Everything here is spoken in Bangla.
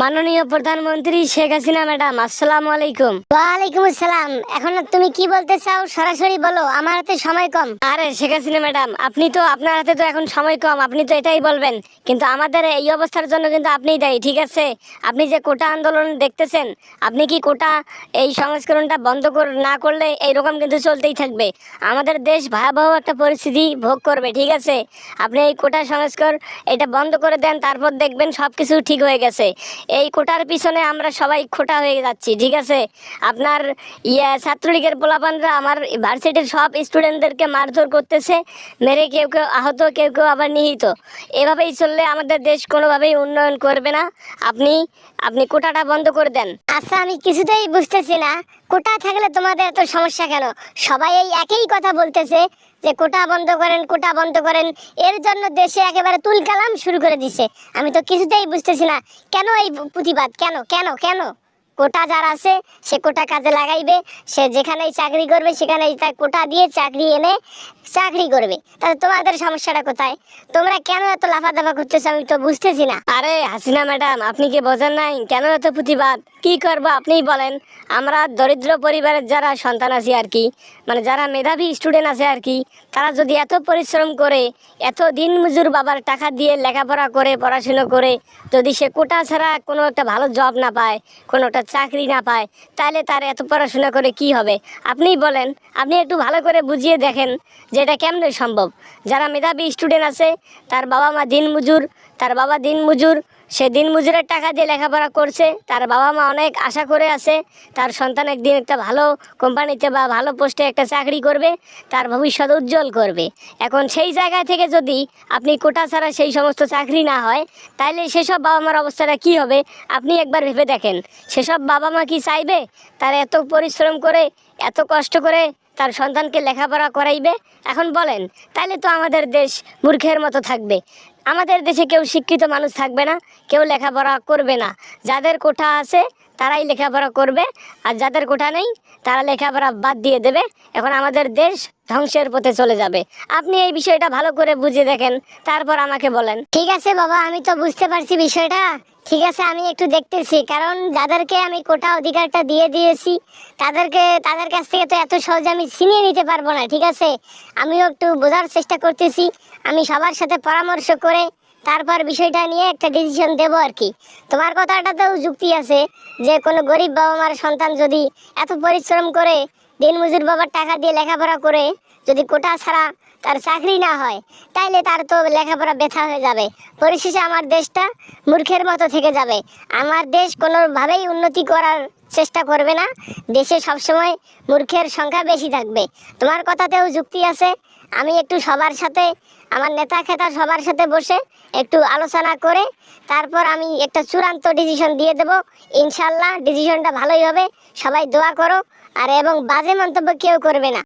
মাননীয় প্রধানমন্ত্রী শেখ হাসিনা ম্যাডাম আসসালামু আলাইকুম। ওয়ালাইকুম আসসালাম। এখন তুমি কি বলতে চাও সরাসরি বলো আমার হাতে সময় কম। আরে শেখ হাসিনা ম্যাডাম আপনি তো আপনার হাতে তো এখন সময় কম আপনি তো এটাই বলবেন। কিন্তু আমাদের এই অবস্থার জন্য কিন্তু আপনিই দায়ী ঠিক আছে? আপনি যে কোটা আন্দোলন দেখতেছেন আপনি কি কোটা এই সংস্করণটা বন্ধ কর না করলে এইরকম কিন্তু চলতেই থাকবে। আমাদের দেশ ভয়াবহ একটা পরিস্থিতি ভোগ করবে ঠিক আছে? আপনি এই কোটা সংস্কার এটা বন্ধ করে দেন তারপর দেখবেন সব কিছু ঠিক হয়ে গেছে। এই কোটার পিছনে আমরা সবাই খোটা হয়ে যাচ্ছি, ঠিক আছে? আপনার ইয়ে ছাত্রলীগের পোলাপানরা আমার ভার্সিটির সব স্টুডেন্টদেরকে মারধর করতেছে, মেরে কেউ কেউ আহত, কেউ কেউ আবার নিহিত। এভাবেই চললে আমাদের দেশ কোনোভাবেই উন্নয়ন করবে না। আপনি আপনি কোটাটা বন্ধ করে দেন। আচ্ছা আমি কিছুতেই বুঝতেছি না। কোটা থাকলে তোমাদের এত সমস্যা কেন? সবাই এই একই কথা বলতেছে যে কোটা বন্ধ করেন, কোটা বন্ধ করেন। এর জন্য দেশে একেবারে তুলকালাম শুরু করে দিছে। আমি তো কিছুতেই বুঝতেছি না, কেন এই প্রতিবাদ? কেন কেন কেন? কোটা যার আছে, সে কোটা কাজে লাগাইবে। সে যেখানেই চাকরি করবে, সেখানেই তার কোটা দিয়ে চাকরি এনে চাকরি করবে। তাহলে তোমাদের সমস্যাটা কোথায়? তোমরা কেন এত লাফা লাফাদাফা করতেছো আমি তো বুঝতেছি না। আরে হাসিনা ম্যাডাম, আপনি কি বোঝেন নাই? কেন এত প্রতিবাদ? কি করব আপনিই বলেন। আমরা দরিদ্র পরিবারের যারা সন্তান আছি আর কি মানে যারা মেধাবী স্টুডেন্ট আছে আর কি, তারা যদি এত পরিশ্রম করে, এত দিন মজুর বাবার টাকা দিয়ে লেখাপড়া করে, পড়াশুনো করে, যদি সে কোটা ছাড়া কোনো একটা ভালো জব না পায়, কোনো একটা চাকরি না পায়, তাহলে তার এত পড়াশোনা করে কি হবে? আপনিই বলেন, আপনি একটু ভালো করে বুঝিয়ে দেখেন যে এটা কেমনে সম্ভব। যারা মেধাবী স্টুডেন্ট আছে, তার বাবা মা দিন মজুর তার বাবা দিন মজুর সে দিন মজুরের টাকা দিয়ে লেখাপড়া করছে, তার বাবা মা অনেক আশা করে আছে, তার সন্তান একদিন একটা ভালো কোম্পানিতে বা ভালো পোস্টে একটা চাকরি করবে, তার ভবিষ্যৎ উজ্জ্বল করবে। এখন সেই জায়গা থেকে যদি আপনি কোটা ছাড়া সেই সমস্ত চাকরি না হয় তাহলে সেসব বাবা মার অবস্থাটা কি হবে? আপনি একবার ভেবে দেখেন। সেসব বাবা মা কি চাইবে? তার এত পরিশ্রম করে, এত কষ্ট করে তার সন্তানকে লেখাপড়া করাইবে? এখন বলেন তাহলে তো আমাদের দেশ মূর্খের মতো থাকবে। আমাদের দেশে কেউ শিক্ষিত মানুষ থাকবে না, কেউ লেখাপড়া করবে না। যাদের কোঠা আছে, তারাই লেখাপড়া করবে, আর যাদের কোঠা নেই, তারা লেখাপড়া বাদ দিয়ে দেবে। এখন আমাদের দেশ ধ্বংসের পথে চলে যাবে। আপনি এই বিষয়টা ভালো করে বুঝে দেখেন, তারপর আমাকে বলেন। ঠিক আছে বাবা, আমি তো বুঝতে পারছি বিষয়টা। ঠিক আছে, আমি একটু দেখতেছি। কারণ যাদেরকে আমি কোটা অধিকারটা দিয়ে দিয়েছি, তাদেরকে, তাদের কাছ থেকে তো এত সহজে আমি ছিনিয়ে নিতে পারব না, ঠিক আছে? আমিও একটু বোঝার চেষ্টা করতেছি, আমি সবার সাথে পরামর্শ করে তারপর বিষয়টা নিয়ে একটা ডিসিশন দেবো আর কি। তোমার কথাটাতেও যুক্তি আছে যে, কোনো গরিব বাবা মার সন্তান যদি এত পরিশ্রম করে দিনমজুর বাবার টাকা দিয়ে লেখাপড়া করে যদি কোটা ছাড়া তার চাকরি না হয়, তাইলে তার তো লেখাপড়া ব্যথা হয়ে যাবে। পরিশেষে আমার দেশটা মূর্খের মতো থেকে যাবে। আমার দেশ কোনোভাবেই উন্নতি করার চেষ্টা করবে না। দেশে সবসময় মূর্খের সংখ্যা বেশি থাকবে। তোমার কথাতেও যুক্তি আছে। আমি একটু সবার সাথে, আমার নেতা খেতা সবার সাথে বসে একটু আলোচনা করে, তারপর আমি একটা চূড়ান্ত ডিসিশন দিয়ে দেব। ইনশাল্লাহ ডিসিশনটা ভালোই হবে। সবাই দোয়া করো। আর এবং বাজে মন্তব্য কেউ করবে না।